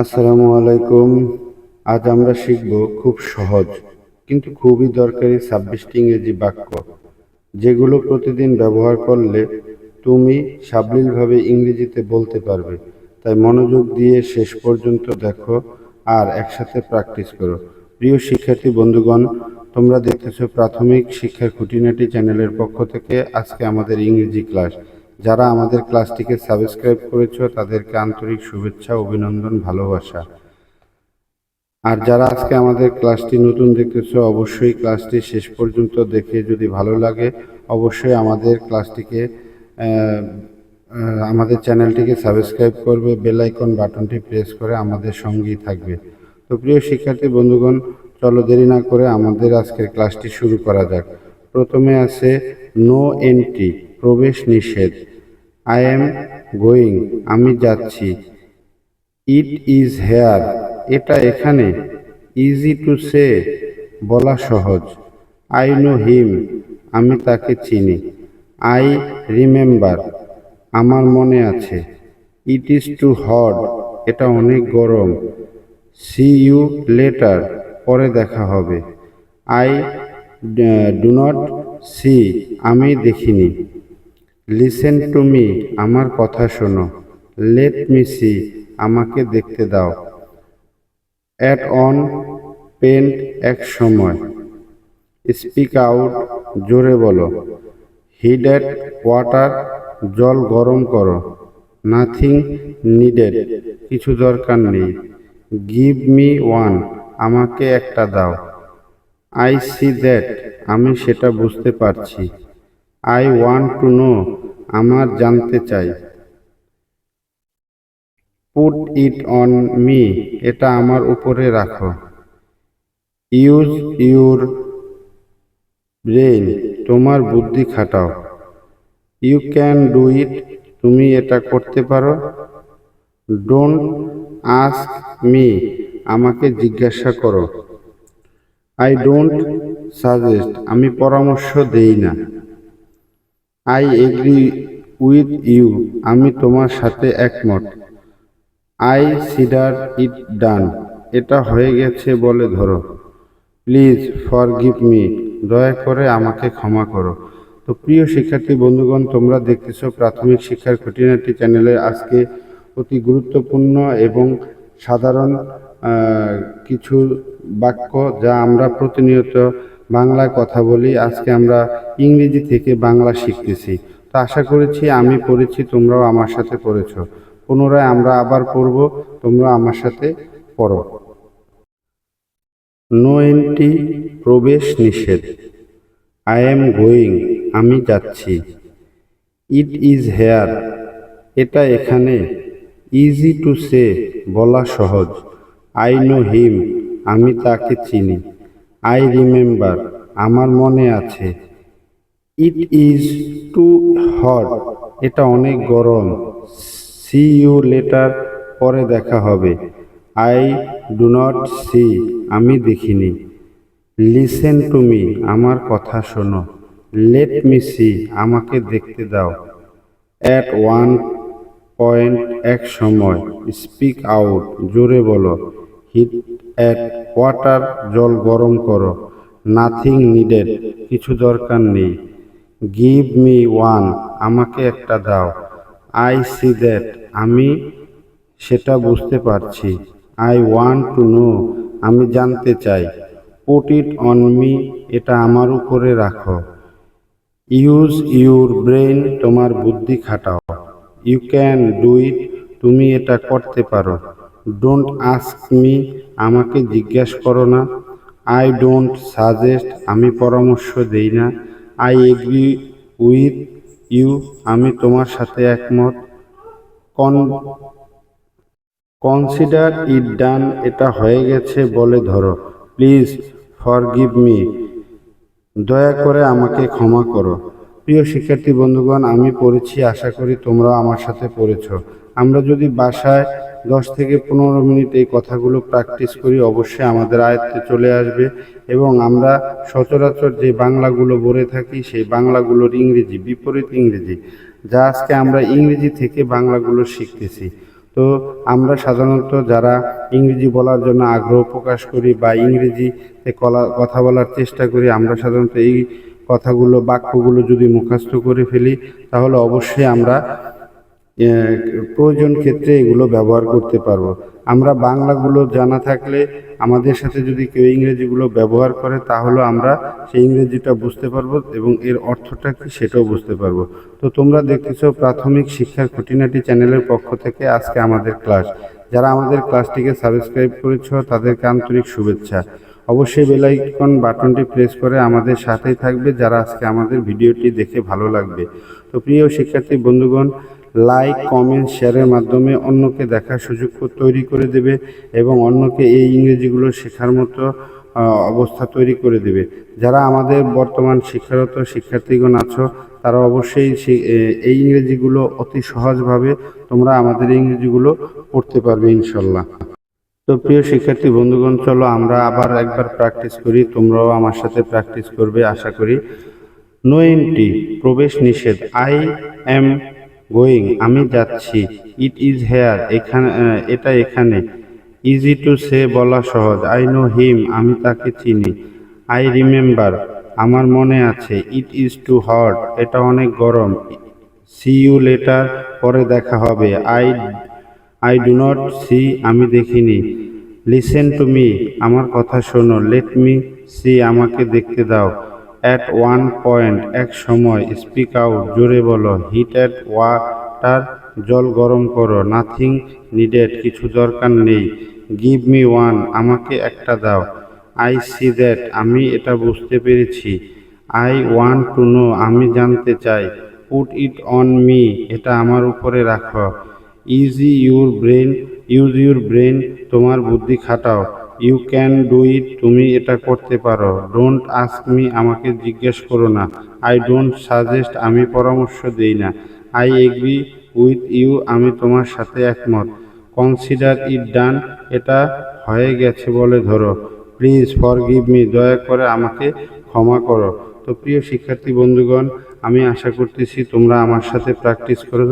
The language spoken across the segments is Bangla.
আসসালামু আলাইকুম। আজ আমরা শিখব খুব সহজ, কিন্তু খুবই দরকারি ছাব্বিশটি ইংরেজি বাক্য, যেগুলো প্রতিদিন ব্যবহার করলে তুমি সাবলীলভাবে ইংরেজিতে বলতে পারবে। তাই মনোযোগ দিয়ে শেষ পর্যন্ত দেখো আর একসাথে প্র্যাকটিস করো। প্রিয় শিক্ষার্থী বন্ধুগণ, তোমরা দেখতেছো প্রাথমিক শিক্ষার খুঁটিনাটি চ্যানেলের পক্ষ থেকে আজকে আমাদের ইংরেজি ক্লাস। যারা আমাদের ক্লাসটিকে সাবস্ক্রাইব করেছ, তাদেরকে আন্তরিক শুভেচ্ছা, অভিনন্দন, ভালোবাসা। আর যারা আজকে আমাদের ক্লাসটি নতুন দেখতেছো, অবশ্যই ক্লাসটি শেষ পর্যন্ত দেখে যদি ভালো লাগে, অবশ্যই আমাদের ক্লাসটিকে আমাদের চ্যানেলটিকে সাবস্ক্রাইব করবে বেল আইকন বাটনটি প্রেস করে আমাদের সঙ্গেই থাকবে। তো প্রিয় শিক্ষার্থী, বন্ধুগণ, চলো দেরি না করে আমাদের আজকের ক্লাসটি শুরু করা যাক। প্রথমে আছে নো এন্ট্রি প্রবেশ নিষেধ। আই এম গোয়িং আমি যাচ্ছি। ইট ইজ হেয়ার এটা এখানে। ইজি টু সে বলা সহজ। আই নো হিম আমি তাকে চিনি। আই রিমেম্বার আমার মনে আছে। ইট ইজ টু হট এটা অনেক গরম। সি ইউ লেটার পরে দেখা হবে। আই ডু নট সি আমি দেখিনি। লিসেন টু মি আমার কথা শোনো। লেট মি সি আমাকে দেখতে দাও। অ্যাট অন পেন্ট এক সময়। স্পিক আউট জোরে বলো। অ্যাট ওয়াটার জল গরম করো। নাথিং নিডেড কিছু দরকার নেই। গিভ মি ওয়ান আমাকে একটা দাও। আই সি দ্যাট আমি সেটা বুঝতে পারছি। আই ওয়ান্ট টু নো আমার জানতে চাই। পুট ইট অন মি এটা আমার উপরে রাখো। ইউজ ইউর ব্রেন তোমার বুদ্ধি খাটাও। ইউ ক্যান ডু ইট তুমি এটা করতে পারো। ডোন্ট আস্ক মি আমাকে জিজ্ঞাসা করো। আই ডোন্ট সাজেস্ট আমি পরামর্শ দেই না। আই এগ্রি উইথ ইউ আমি তোমার সাথে একমত। আই সিডার ইট ডান এটা হয়ে গেছে বলে ধরো। প্লিজ ফর গিভ মি দয়া করে আমাকে ক্ষমা করো। তো প্রিয় শিক্ষার্থী, বন্ধুগণ, তোমরা দেখতেছো প্রাথমিক শিক্ষার খুঁটিনাটি চ্যানেলে আজকে অতি গুরুত্বপূর্ণ এবং সাধারণ কিছু বাক্য যা আমরা প্রতিনিয়ত বাংলায় কথা বলি, আজকে আমরা ইংরেজি থেকে বাংলা শিখতেছি। তো আশা করেছি আমি পড়েছি, তোমরাও আমার সাথে পড়েছো। পুনরায় আমরা আবার পড়ব, তোমরা আমার সাথে পড়ো। নো এন্ট্রি প্রবেশ নিষেধ। আই এম গোয়িং আমি যাচ্ছি। ইট ইজ হেয়ার এটা এখানে। ইজি টু সে বলা সহজ। আই নো হিম আমি তাকে চিনি। আই রিমেম্বার আমার মনে আছে। ইট ইজ টু হট এটা অনেক গরম। সি ইউ লেটার পরে দেখা হবে। আই ডু নট সি আমি দেখিনি। লিসেন টু মি আমার কথা শোনো। লেট মি সি আমাকে দেখতে দাও। অ্যাট ওয়ান পয়েন্ট এক সময় স্পিক আউট জোরে বলো। হিট অ্যাট ওয়াটার জল গরম করো। নাথিং নিডেড কিছু দরকার নেই। গিভ মি ওয়ান আমাকে একটা দাও। আই সি দ্যাট আমি সেটা বুঝতে পারছি। আই ওয়ান্ট টু নো আমি জানতে চাই। পুট ইট অন মি এটা আমার উপরে রাখো। ইউজ ইউর ব্রেন তোমার বুদ্ধি খাটাও। ইউ ক্যান ডু ইট তুমি এটা করতে পারো। ডোন্ট আস্ক মি আমাকে জিজ্ঞেস করো না। আই ডোন্ট সাজেস্ট আমি পরামর্শ দেই না। আই এগ্রি উইথ ইউ আমি তোমার সাথে একমত। কন কনসিডার ইট ডান এটা হয়ে গেছে বলে ধরো। প্লিজ ফর গিভ মি দয়া করে আমাকে ক্ষমা করো। প্রিয় শিক্ষার্থী বন্ধুগণ, আমি পড়েছি, আশা করি তোমরাও আমার সাথে পড়েছ। আমরা যদি বাসায় দশ থেকে পনেরো মিনিট এই কথাগুলো প্র্যাকটিস করি, অবশ্যই আমাদের আয়ত্তে চলে আসবে এবং আমরা সচরাচর যে বাংলাগুলো বলে থাকি, সেই বাংলাগুলোর ইংরেজি, বিপরীত ইংরেজি, যা আজকে আমরা ইংরেজি থেকে বাংলাগুলো শিখতেছি। তো আমরা সাধারণত যারা ইংরেজি বলার জন্য আগ্রহ প্রকাশ করি বা ইংরেজিতে কথা বলার চেষ্টা করি, আমরা সাধারণত এই কথাগুলো, বাক্যগুলো যদি মুখস্থ করে ফেলি, তাহলে অবশ্যই আমরা প্রয়োজন ক্ষেত্রে এগুলো ব্যবহার করতে পারব। আমরা বাংলাগুলো জানা থাকলে আমাদের সাথে যদি কেউ ইংরেজিগুলো ব্যবহার করে তাহলে আমরা সেই ইংরেজিটা বুঝতে পারব এবং এর অর্থটা কি সেটাও বুঝতে পারব। তো তোমরা দেখতেছো প্রাথমিক শিক্ষার খুঁটিনাটি চ্যানেলের পক্ষ থেকে আজকে আমাদের ক্লাস। যারা আমাদের ক্লাসটিকে সাবস্ক্রাইব করেছ, তাদেরকে আন্তরিক শুভেচ্ছা। অবশ্যই বেল আইকন বাটনটি প্রেস করে আমাদের সাথেই থাকবে, যারা আজকে আমাদের ভিডিওটি দেখে ভালো লাগবে। তো প্রিয় শিক্ষার্থী, বন্ধুগণ লাইক কমেন্ট শেয়ারের মাধ্যমে অন্যকে দেখার সুযোগ তৈরি করে দেবে এবং অন্যকে এই ইংরেজিগুলো শেখার মতো অবস্থা তৈরি করে দেবে। যারা আমাদের বর্তমান শিক্ষারত শিক্ষার্থীগণ আছো, তারা অবশ্যই এই ইংরেজিগুলো অতি সহজভাবে তোমরা আমাদের ইংরেজিগুলো পড়তে পারবে ইনশাল্লাহ। তো প্রিয় শিক্ষার্থী বন্ধুগণ, চলো আমরা আবার একবার প্র্যাকটিস করি। তোমরাও আমার সাথে প্র্যাকটিস করবে, আশা করি। নো এন্ট্রি প্রবেশ নিষেধ। আই এম গোয়িং, আমি যাচ্ছি। ইট ইজ হেয়ার এখানে এটা এখানে। ইজি টু সে বলা সহজ। আই নো হিম আমি তাকে চিনি। আই রিমেম্বার আমার মনে আছে। ইট ইজ টু হট এটা অনেক গরম। সি ইউ লেটার পরে দেখা হবে। I I do not see আমি দেখিনি। লিসেন টু মি আমার কথা শোনো। লেট মি সি আমাকে দেখতে দাও। অ্যাট ওয়ান পয়েন্ট এক সময় স্পিক আউট জোরে বলো হিট অ্যাট ওয়াটার জল গরম করো নাথিং নিডেড কিছু দরকার নেই গিভ মি ওয়ান আমাকে একটা দাও আই সি দ্যাট আমি এটা বুঝতে পেরেছি আই ওয়ান্ট টু নো আমি জানতে চাই পুট ইট অন মি এটা আমার উপরে রাখো easy your brain use your brain তোমার বুদ্ধি খাটাও ইউ ক্যান ডু ইট তুমি এটা করতে পারো। ডোন্ট আস্ক মি আমাকে জিজ্ঞেস করো না। আই ডোন্ট সাজেস্ট আমি পরামর্শ দেই না। আই এগ্রি উইথ ইউ আমি তোমার সাথে একমত। কনসিডার ইট ডান এটা হয়ে গেছে বলে ধরো। প্লিজ ফর গিভ মি দয়া করে আমাকে ক্ষমা করো। তো প্রিয় শিক্ষার্থী বন্ধুগণ, আমি আশা করতেছি তোমরা আমার সাথে প্র্যাকটিস করো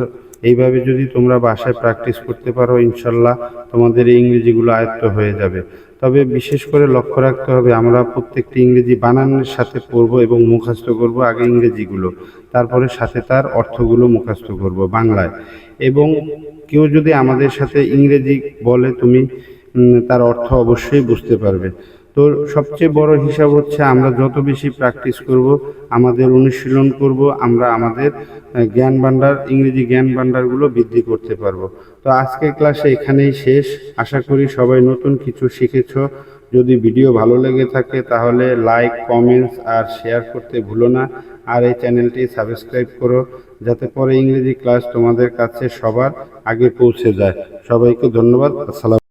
এইভাবে যদি তোমরা বাসায় প্র্যাকটিস করতে পারো, ইনশাল্লাহ তোমাদের এই ইংরেজিগুলো আয়ত্ত হয়ে যাবে। তবে বিশেষ করে লক্ষ্য রাখতে হবে, আমরা প্রত্যেকটি ইংরেজি বানানের সাথে পড়ব এবং মুখস্থ করব আগে ইংরেজিগুলো। তারপরে সাথে তার অর্থগুলো মুখস্থ করব বাংলায়। এবং কেউ যদি আমাদের সাথে ইংরেজি বলে, তুমি তার অর্থ অবশ্যই বুঝতে পারবে। তো সবচেয়ে বড় হিসাব হচ্ছে আমরা যত বেশি প্র্যাকটিস করব, আমাদের অনুশীলন করব, আমরা আমাদের জ্ঞান ভাণ্ডার, ইংরেজি জ্ঞান ভাণ্ডারগুলো বৃদ্ধি করতে পারব। তো আজকের ক্লাসে এখানেই শেষ। আশা করি সবাই নতুন কিছু শিখেছ। যদি ভিডিও ভালো লেগে থাকে তাহলে লাইক কমেন্টস আর শেয়ার করতে ভুলো না। আর এই চ্যানেলটি সাবস্ক্রাইব করো, যাতে পরে ইংরেজি ক্লাস তোমাদের কাছে সবার আগে পৌঁছে যায়। সবাইকে ধন্যবাদ। আসসালাম